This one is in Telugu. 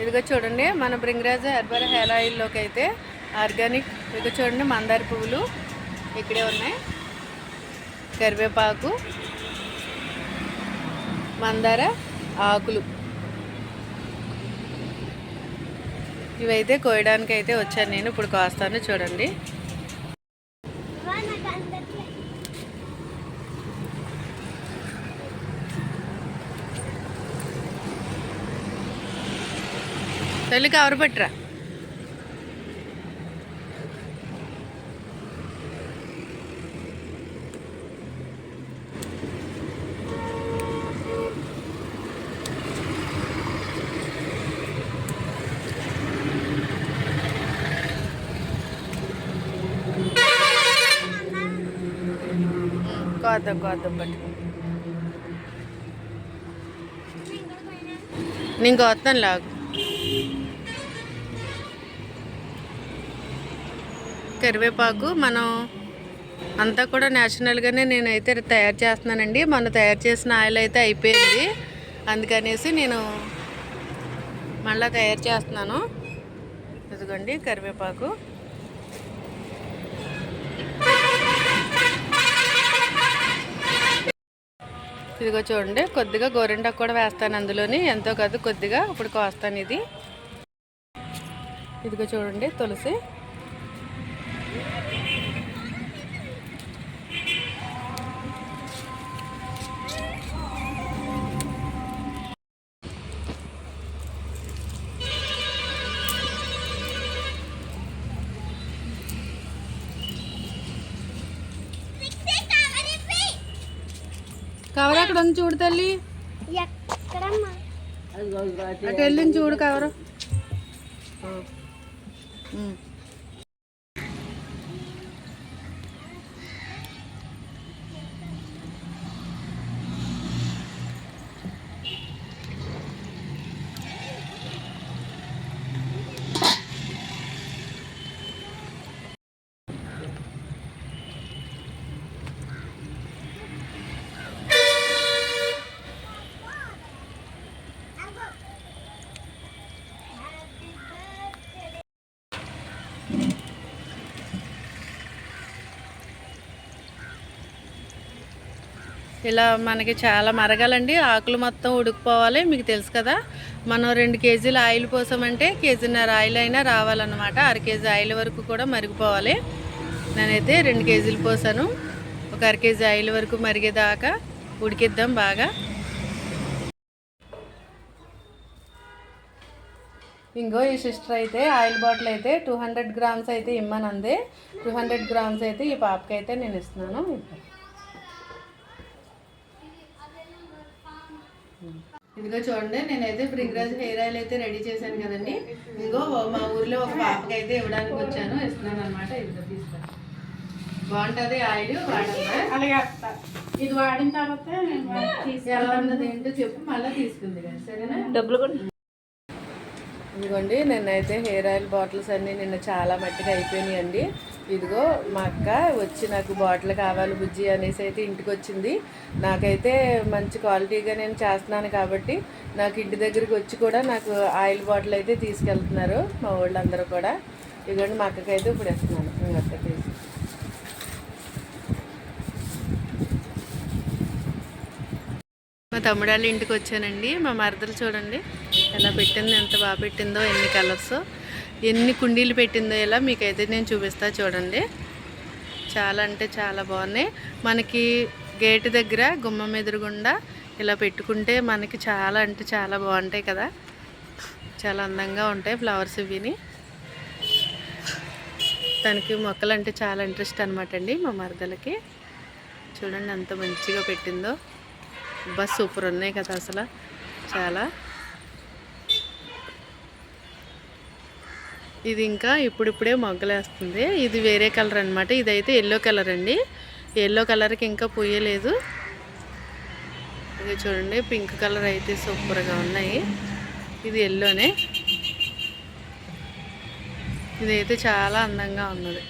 ఇదిగో చూడండి మన బ్రింగరాజు హెర్బల్ హెయిర్ ఆయిల్లోకి అయితే ఆర్గానిక్. ఇదిగో చూడండి మందార పువ్వులు ఇక్కడే ఉన్నాయి. కరివేపాకు మందార ఆకులు. ఇవైతే కోయడానికి అయితే వచ్చాను నేను ఇప్పుడు కాస్తాను చూడండి. తల్లి కవర్ పెట్టరా? కోద్దాం కోద్దాం పట్టు నేను కోస్తాను లాగు. కరివేపాకు మనం అంతా కూడా న్యాచురల్గానే నేనైతే తయారు చేస్తున్నానండి. మొన్న తయారు చేసిన ఆయిల్ అయితే అయిపోయింది. అందుకనేసి నేను మళ్ళీ తయారు చేస్తున్నాను. ఇదిగోండి కరివేపాకు. ఇదిగో చూడండి కొద్దిగా గోరింటాకు కూడా వేస్తాను అందులోని. ఎంతో కాదు కొద్దిగా. ఇప్పుడు కోస్తాను ఇది. ఇదిగో చూడండి తులసి. కవర్ అక్కడ ఉంది చూడు తల్లి. అటు వెళ్ళింది చూడు కవర్. ఇలా మనకి చాలా మరగాలండి. ఆకులు మొత్తం ఉడికిపోవాలి. మీకు తెలుసు కదా మనం రెండు కేజీలు ఆయిల్ పోసామంటే కేజీన్నర ఆయిల్ అయినా రావాలన్నమాట. అర కేజీ ఆయిల్ వరకు కూడా మరిగిపోవాలి. నేనైతే రెండు కేజీలు పోసాను. ఒక అర కేజీ ఆయిల్ వరకు మరిగేదాకా ఉడికిద్దాం బాగా. ఇంకో ఈ సిస్టర్ అయితే ఆయిల్ బాటిల్ అయితే టూ హండ్రెడ్ గ్రామ్స్ అయితే ఇమ్మనంది. టూ హండ్రెడ్ గ్రామ్స్ అయితే ఈ పాపకి అయితే నేను ఇస్తున్నాను. ఇదిగో చూడండి నేనైతే బ్రిగ్రాజ్ హెయిర్ ఆయిల్ అయితే రెడీ చేశాను కదండి. ఇంకో మా ఊర్లో ఒక పాపకి అయితే ఇవ్వడానికి వచ్చాను. ఇస్తున్నాను అనమాట ఇదిగో తీస్తాను. బాగుంటుంది ఆయిల్ అత్త. ఇది వాడిన తర్వాత నేను ఎలా ఉన్నది ఏంటో చెప్పు మళ్ళీ తీసుకుంది కదా సరేనా? డబ్బులు కూడా ఇదిగోండి నిన్నైతే హెయిర్ ఆయిల్ బాటిల్స్ అన్నీ నిన్న చాలా మట్టిగా అయిపోయినాయండి. ఇదిగో మా అక్క వచ్చి నాకు బాటిల్ కావాలి బుజ్జి అనేసి అయితే ఇంటికి వచ్చింది. నాకైతే మంచి క్వాలిటీగా నేను చేస్తున్నాను కాబట్టి నాకు ఇంటి దగ్గరికి వచ్చి కూడా నాకు ఆయిల్ బాటిల్ అయితే తీసుకెళ్తున్నారు మా వాళ్ళందరూ కూడా. ఇదిగోండి మా అక్కకైతే ఇప్పుడు మా తమ్ముడు వాళ్ళ ఇంటికి వచ్చానండి. మా మరదలు చూడండి ఎలా పెట్టింది ఎంత బాగా పెట్టిందో ఎన్ని కలర్స్ ఎన్ని కుండీలు పెట్టిందో ఇలా మీకైతే నేను చూపిస్తా చూడండి. చాలా అంటే చాలా బాగున్నాయి. మనకి గేటు దగ్గర గుమ్మం ఎదురుగుండా ఇలా పెట్టుకుంటే మనకి చాలా అంటే చాలా బాగుంటాయి కదా. చాలా అందంగా ఉంటాయి ఫ్లవర్స్ ఇవిని. తనకి మొక్కలు అంటే చాలా ఇంట్రెస్ట్ అనమాట అండి మా మరదలకి. చూడండి ఎంత మంచిగా పెట్టిందో. బస్ సూపర్ ఉన్నాయి కదా అసలు. చాలా. ఇది ఇంకా ఇప్పుడిప్పుడే మొగ్గలేస్తుంది. ఇది వేరే కలర్ అనమాట ఇదైతే ఎల్లో కలర్ అండి. ఎల్లో కలర్కి ఇంకా పోయలేదు ఇది చూడండి పింక్ కలర్ అయితే సూపర్గా ఉన్నాయి. ఇది ఎల్లోనే. ఇదైతే చాలా అందంగా ఉన్నది.